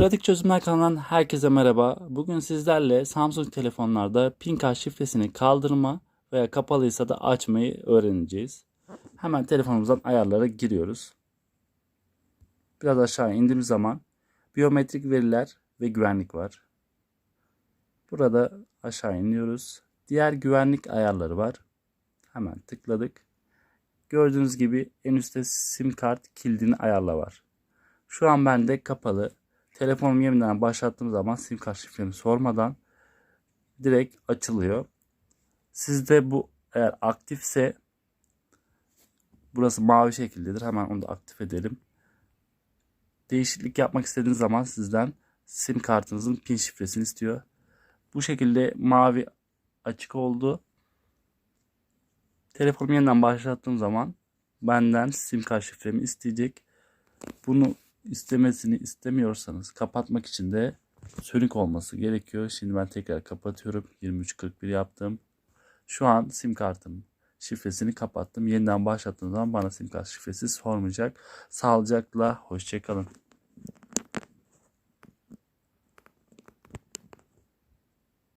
Pratik Çözümler kanalından herkese merhaba. Bugün sizlerle Samsung telefonlarda PIN kart şifresini kaldırma veya kapalıysa da açmayı öğreneceğiz. Hemen telefonumuzdan ayarlara giriyoruz. Biraz aşağı indiğimiz zaman biyometrik veriler ve güvenlik var. Burada aşağı iniyoruz. Diğer güvenlik ayarları var. Hemen tıkladık. Gördüğünüz gibi en üstte sim kart kilidini ayarla var. Şu an bende kapalı. Telefonumu yeniden başlattığım zaman sim kart şifremi sormadan direkt açılıyor. Sizde bu eğer aktifse burası mavi şekildedir. Hemen onu da aktif edelim. Değişiklik yapmak istediğiniz zaman sizden sim kartınızın pin şifresini istiyor. Bu şekilde mavi açık oldu. Telefonumu yeniden başlattığım zaman benden sim kart şifremi isteyecek. Bunu istemesini istemiyorsanız kapatmak için de sönük olması gerekiyor. Şimdi ben tekrar kapatıyorum. 23.41 yaptım. Şu an sim kartım şifresini kapattım. Yeniden başlattığım zaman bana sim kart şifresi sormayacak. Sağlıcakla hoşçakalın.